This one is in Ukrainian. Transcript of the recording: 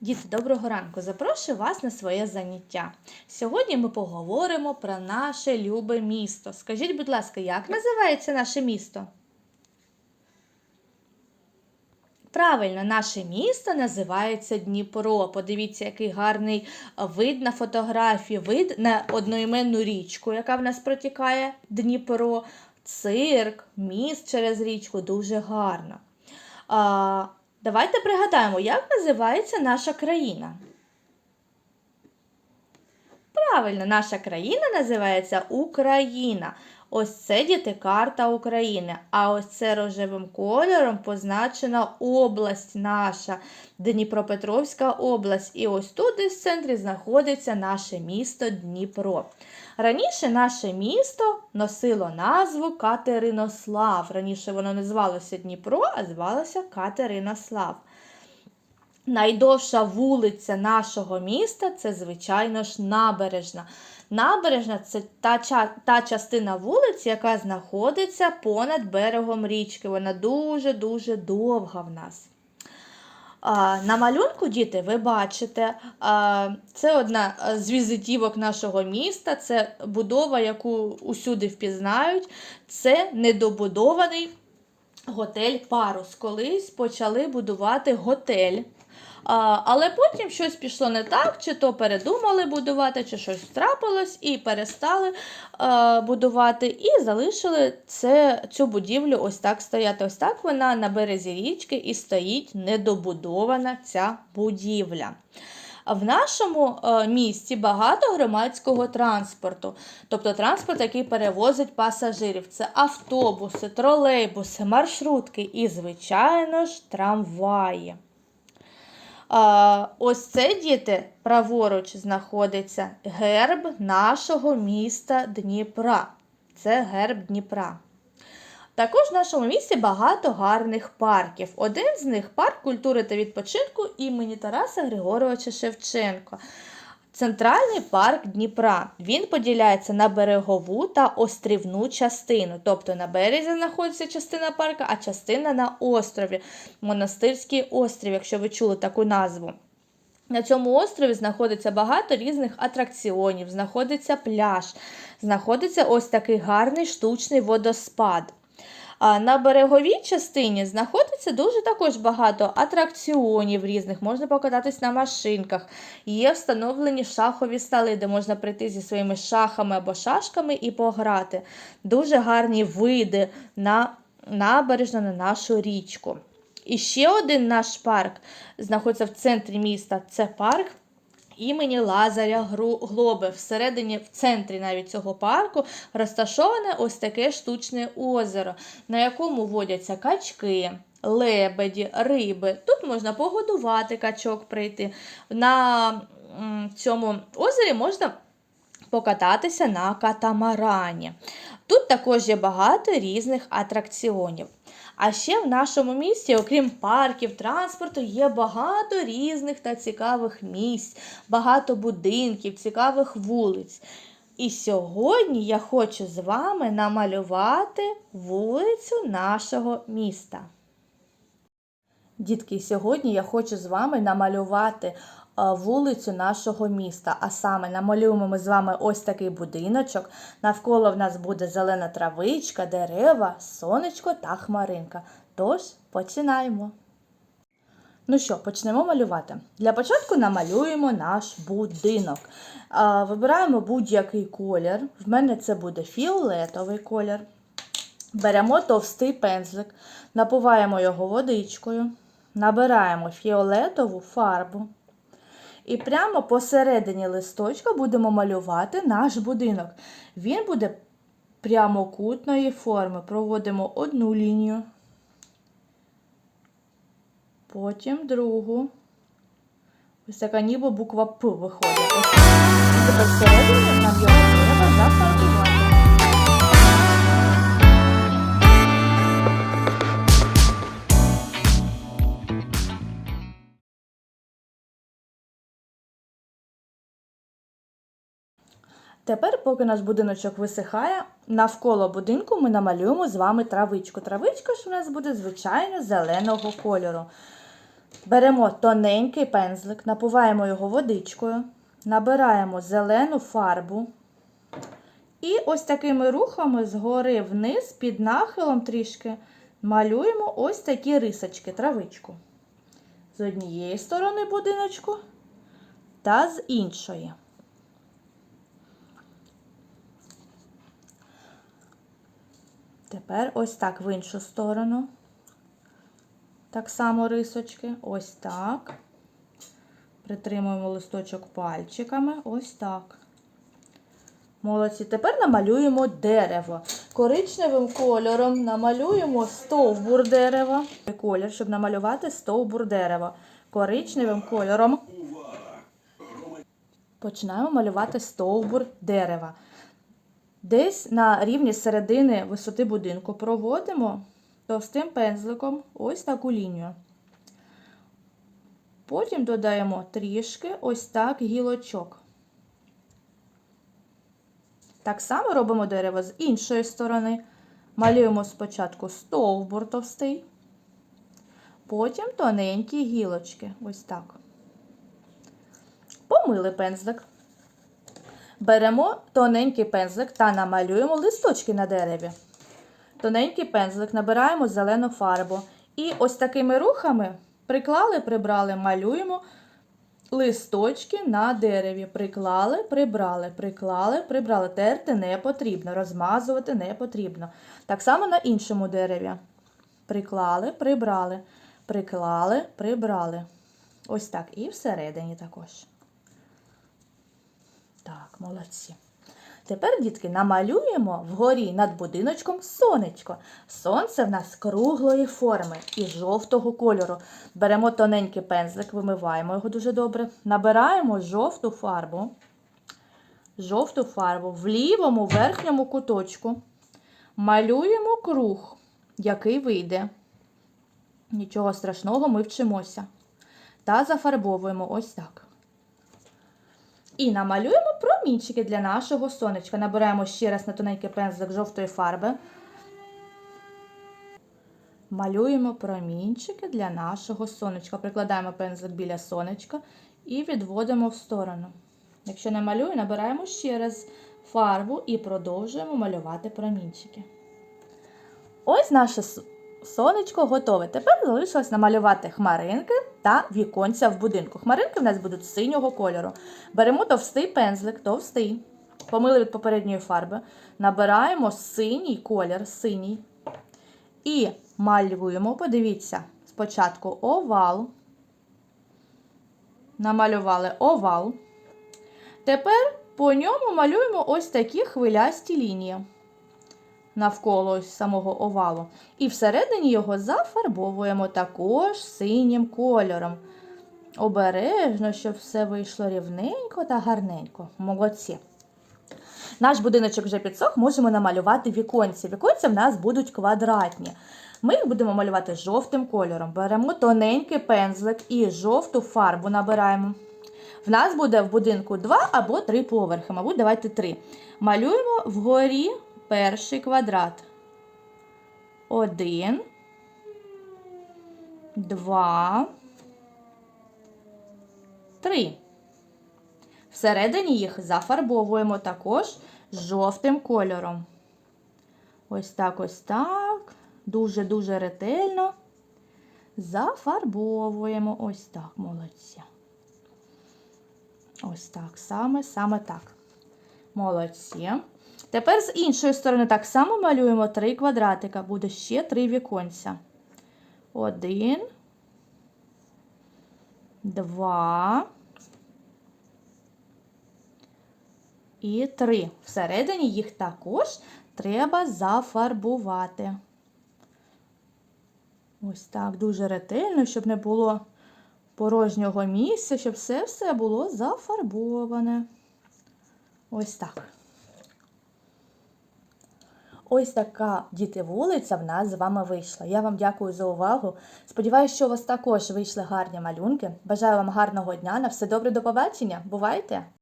Діти, доброго ранку! Запрошую вас на своє заняття. Сьогодні ми поговоримо про наше любе місто. Скажіть, будь ласка, як називається наше місто? Правильно, наше місто називається Дніпро. Подивіться, який гарний вид на фотографії, вид на одноіменну річку, яка в нас протікає Дніпро, цирк, міст через річку дуже гарно. Давайте пригадаємо, як називається наша країна. Правильно, наша країна називається Україна. Ось це діти України. А ось це рожевим кольором позначена область наша, Дніпропетровська область. І ось тут десь в центрі знаходиться наше місто Дніпро. Раніше наше місто носило назву Катеринослав. Раніше воно не звалося Дніпро, а звалося Катеринослав. Найдовша вулиця нашого міста це, звичайно ж, набережна. Набережна це та, та частина вулиці, яка знаходиться понад берегом річки. Вона дуже-дуже довга в нас. На малюнку, діти, ви бачите, це одна з візитівок нашого міста, це будова, яку усюди впізнають. Це недобудований готель Парус. Колись почали будувати готель. А, але потім щось пішло не так, чи то передумали будувати, чи щось трапилось, і перестали а, будувати, і залишили це, цю будівлю ось так стояти. Ось так вона на березі річки і стоїть недобудована ця будівля. В нашому е, місті багато громадського транспорту, тобто транспорт, який перевозить пасажирів. Це автобуси, тролейбуси, маршрутки і, звичайно ж, трамваї. А, ось це діти праворуч знаходиться герб нашого міста Дніпра. Це герб Дніпра. Також в нашому місті багато гарних парків. Один з них парк культури та відпочинку імені Тараса Григоровича Шевченка. Центральний парк Дніпра. Він поділяється на берегову та острівну частину. Тобто на березі знаходиться частина парка, а частина на острові. Монастирський острів, якщо ви чули таку назву. На цьому острові знаходиться багато різних атракціонів, знаходиться пляж, знаходиться ось такий гарний штучний водоспад. На береговій частині знаходиться дуже також багато атракціонів різних, можна покататись на машинках. Є встановлені шахові столи, де можна прийти зі своїми шахами або шашками і пограти. Дуже гарні види на набережну на нашу річку. І ще один наш парк знаходиться в центрі міста. Це парк імені Лазаря Глоби. Всередині, в центрі навіть цього парку, розташоване ось таке штучне озеро, на якому водяться качки. Лебеді, риби. Тут можна погодувати качок прийти. На цьому озері можна покататися на катамарані. Тут також є багато різних атракціонів. А ще в нашому місті, окрім парків, транспорту, є багато різних та цікавих місць, багато будинків, цікавих вулиць. І сьогодні я хочу з вами намалювати вулицю нашого міста. Дітки, сьогодні я хочу з вами намалювати вулицю нашого міста. А саме намалюємо ми з вами ось такий будиночок. Навколо в нас буде зелена травичка, дерева, сонечко та хмаринка. Тож починаємо. Ну що, почнемо малювати. Для початку намалюємо наш будинок. Вибираємо будь-який колір. В мене це буде фіолетовий колір. Беремо товстий пензлик, напуваємо його водичкою, набираємо фіолетову фарбу. І прямо посередині листочка будемо малювати наш будинок. Він буде прямокутної форми. Проводимо одну лінію, потім другу. Ось така ніби буква П виходить. І тепер всередині нам його Тепер, поки наш будиночок висихає, навколо будинку ми намалюємо з вами травичку. Травичка ж у нас буде, звичайно, зеленого кольору. Беремо тоненький пензлик, напуваємо його водичкою, набираємо зелену фарбу. І ось такими рухами згори вниз, під нахилом трішки, малюємо ось такі рисочки, травичку. З однієї сторони будиночку та з іншої. Тепер ось так в іншу сторону. Так само рисочки. Ось так. Притримуємо листочок пальчиками. Ось так. Молодці. Тепер намалюємо дерево. Коричневим кольором намалюємо стовбур дерева. Колір, щоб намалювати стовбур дерева. Коричневим кольором починаємо малювати стовбур дерева. Десь на рівні середини висоти будинку проводимо товстим пензликом ось таку лінію. Потім додаємо трішки ось так гілочок. Так само робимо дерево з іншої сторони. Малюємо спочатку стовбур товстий, потім тоненькі гілочки. Ось так. Помили пензлик. Беремо тоненький пензлик та намалюємо листочки на дереві. Тоненький пензлик набираємо зелену фарбу. І ось такими рухами приклали, прибрали, малюємо листочки на дереві. Приклали, прибрали, приклали, прибрали. Терти не потрібно, розмазувати не потрібно. Так само на іншому дереві. Приклали, прибрали, приклали, прибрали. Ось так. І всередині також. Так, молодці. Тепер, дітки, намалюємо вгорі над будиночком сонечко. Сонце в нас круглої форми і жовтого кольору. Беремо тоненький пензлик, вимиваємо його дуже добре. Набираємо жовту фарбу. Жовту фарбу в лівому верхньому куточку. Малюємо круг, який вийде. Нічого страшного, ми вчимося. Та зафарбовуємо ось так. І намалюємо промінчики для нашого сонечка. Набираємо ще раз на тоненький пензлик жовтої фарби. Малюємо промінчики для нашого сонечка. Прикладаємо пензлик біля сонечка і відводимо в сторону. Якщо не малюю, набираємо ще раз фарбу і продовжуємо малювати промінчики. Ось наше сонечко готове. Тепер залишилось намалювати хмаринки та віконця в будинку. Хмаринки в нас будуть синього кольору. Беремо товстий пензлик, товстий, помили від попередньої фарби, набираємо синій колір, синій. І малюємо, подивіться, спочатку овал. Намалювали овал. Тепер по ньому малюємо ось такі хвилясті лінії навколо самого овалу. І всередині його зафарбовуємо також синім кольором. Обережно, щоб все вийшло рівненько та гарненько. Молодці. Наш будиночок вже підсох, можемо намалювати віконці. Віконці в нас будуть квадратні. Ми їх будемо малювати жовтим кольором. Беремо тоненький пензлик і жовту фарбу набираємо. В нас буде в будинку два або три поверхи, мабуть, давайте три. Малюємо вгорі перший квадрат. Один, два, три. Всередині їх зафарбовуємо також жовтим кольором. Ось так, ось так. Дуже-дуже ретельно зафарбовуємо. Ось так, молодці. Ось так, саме, саме так. Молодці. Тепер з іншої сторони так само малюємо три квадратика. Буде ще три віконця. Один, два і три. Всередині їх також треба зафарбувати. Ось так, дуже ретельно, щоб не було порожнього місця, щоб все-все було зафарбоване. Ось так. Ось така діти вулиця в нас з вами вийшла. Я вам дякую за увагу. Сподіваюся, що у вас також вийшли гарні малюнки. Бажаю вам гарного дня. На все добре, до побачення. Бувайте!